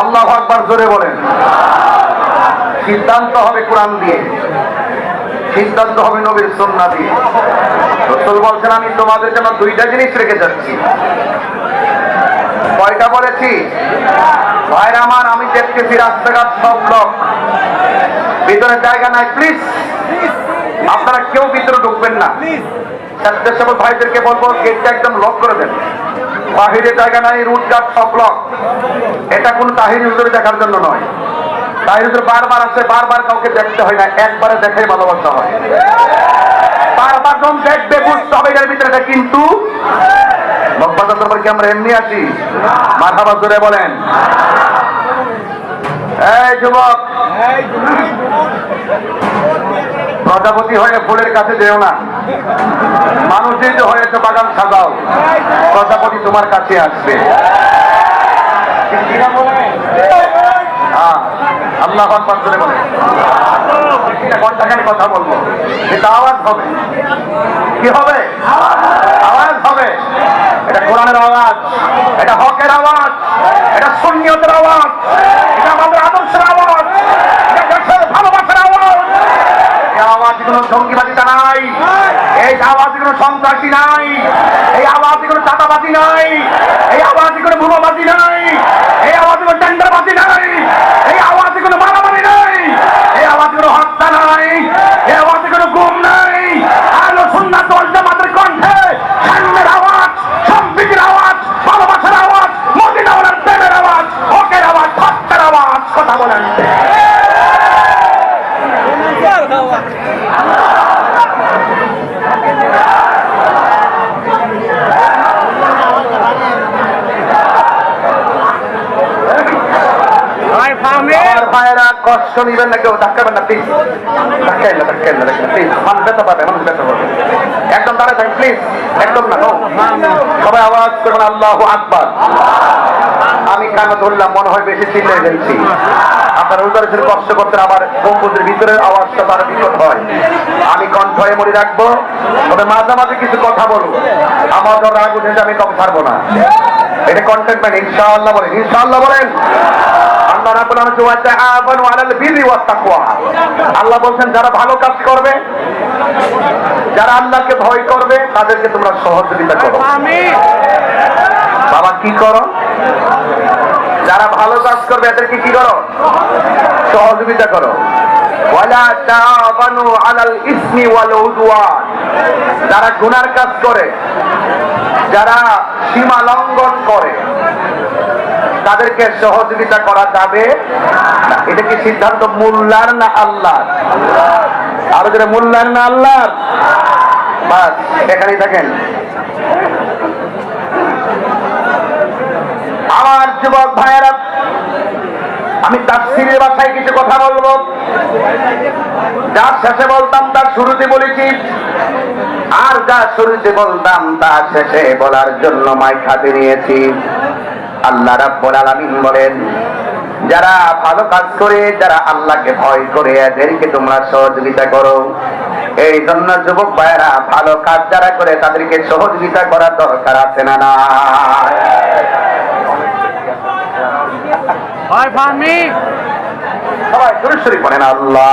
আল্লাহ আকবার জোরে বলেন। সিদ্ধান্ত হবে কোরআন দিয়ে। সিদ্ধান্ত হবে নবীর সন্না দিয়ে। রসুল বলছেন, আমি তোমাদের জন্য দুইটা জিনিস রেখে যাচ্ছি। কয়টা বলেছি? ভাই আমার, আমি দেখতেছি রাস্তাঘাট সব লোক ভিতরে জায়গা নাই প্লিজ আপনারা কেউ ভিতরে ঢুকবেন না। স্বেচ্ছাসেবক ভাইদেরকে বলব গেটটা একদম লক করে দেন। বাহিরে জায়গা নাই রুট গার্ড সব ব্লক এটা কোন তাহির হুজুরে দেখার জন্য নয়। তাহির হুজুর বারবার আসে বারবার কাউকে দেখতে হয় না একবারে দেখাই ভালোবাসা হয়। বারবার যখন দেখবে বুঝতে হবে এটার ভিতরে এটা কিন্তু মকবাজার দরবার কি আমরা এমনি আছি? মাথা জোরে বলেন। এই যুবক। প্রজাপতি হয়ে ফুলের কাছে যেও না। মানুষ যে হয়েছে বাগান সাজাও প্রজাপতি তোমার কাছে আসবে। হ্যাঁ, আল্লাহ করে বলে। ঘন্টাখানি কথা বলব? এটা আওয়াজ হবে। কি হবে? আওয়াজ হবে। এটা কোরআনের আওয়াজ এটা হকের আওয়াজ এটা সুন্নিয়তের আওয়াজ এটা আমাদের আদর্শের আওয়াজ এটা দেশের ভালোবাসার আওয়াজ এই আওয়াজে কোনো জঙ্গিবাদিতা নাই এই আওয়াজে কোনো সন্ত্রাসী নাই। এই আওয়াজে কোনো চাঁদাবাজি নাই। এই আওয়াজে কোনো ভূমাবাজি নাই। এই আওয়াজে কোনো টেন্ডারবাজি নাই। এই আওয়াজে কোনো মারামারি নাই। এই আওয়াজে কোনো হত্যা নাই। এই আওয়াজে কোনো গুম নাই। আলো সুন্নাত ওয়াল জামাতের কণ্ঠে সামনের আওয়াজ, সম্প্রীতির আওয়াজ, ভালোবাসার আওয়াজ, মদিনাওয়ালার প্রেমের আওয়াজ হকের আওয়াজ হত্যার আওয়াজ, কথা বলেন আমার ভাইয়েরা, কষ্ট নিবেন না, কেউ ধাক্কাবেন না প্লিজ ধাক্কাই না ধাক্কাই না প্লিজ মানুষ ব্যথা পাবে, মানুষ ব্যথা পাবে। একদম দাঁড়ায় থাকেন প্লিজ একদম না সবাই আওয়াজ করবেন, আল্লাহ আকবার। আমি কানে ধরলাম, মনে হয় বেশি চিল্লে ফেলছি। আপনার উদার ছিল কষ্ট করতে আবার গম্বুজের ভিতরের আওয়াজটা তার বিকট হয়। আমি কণ্ঠ মনে রাখব, তবে মাঝে মাঝে কিছু কথা বলব। আমার যখন রাগ উঠেছে আমি কম ছাড়বো না। এটা কন্টেন্টমেন্ট ইনশাআল্লাহ বলেন ইনশাআল্লাহ বলেন। আল্লাহ রাব্বুল আলামিন ওয়া তাআবানু আলাল বিররি ওয়াত তাকওয়া। আল্লাহ বলছেন যারা ভালো কাজ করবে যারা আল্লাহকে ভয় করবে তাদেরকে তোমরা সহযোগিতা করো। বাবা কি করো? যারা ভালো কাজ করবে এদেরকে কি করো? সহযোগিতা করো। ওয়ালা তাআবানু আলাল ইসমি ওয়াল উদওয়ান। যারা গুনার কাজ করে যারা সীমা লঙ্ঘন করে তাদেরকে সহযোগিতা করা যাবে? এটা কি সিদ্ধান্ত মোল্লার না আল্লাহ আরও যারা মোল্লার না আল্লাহ এখানেই থাকেন। আমার যুবক ভাইয়েরা, আমি তাফসিরের ভাষায় কিছু কথা বলব। যার শেষে বলতাম, তার শুরুতে বলেছি, আর যা শুরুতে বলতাম, তা শেষে বলার জন্য মাইক হাতে নিয়েছি। আল্লাহ রাব্বুল আলামিন বলেন যারা ভালো কাজ করে যারা আল্লাহকে ভয় করে এদেরকে তোমরা সহযোগিতা করো। এই জন্য যুবক ভাইয়েরা ভালো কাজ যারা করে তাদেরকে সহযোগিতা করার দরকার আছে না না? সবাই সরাসরি পড়েন আল্লাহ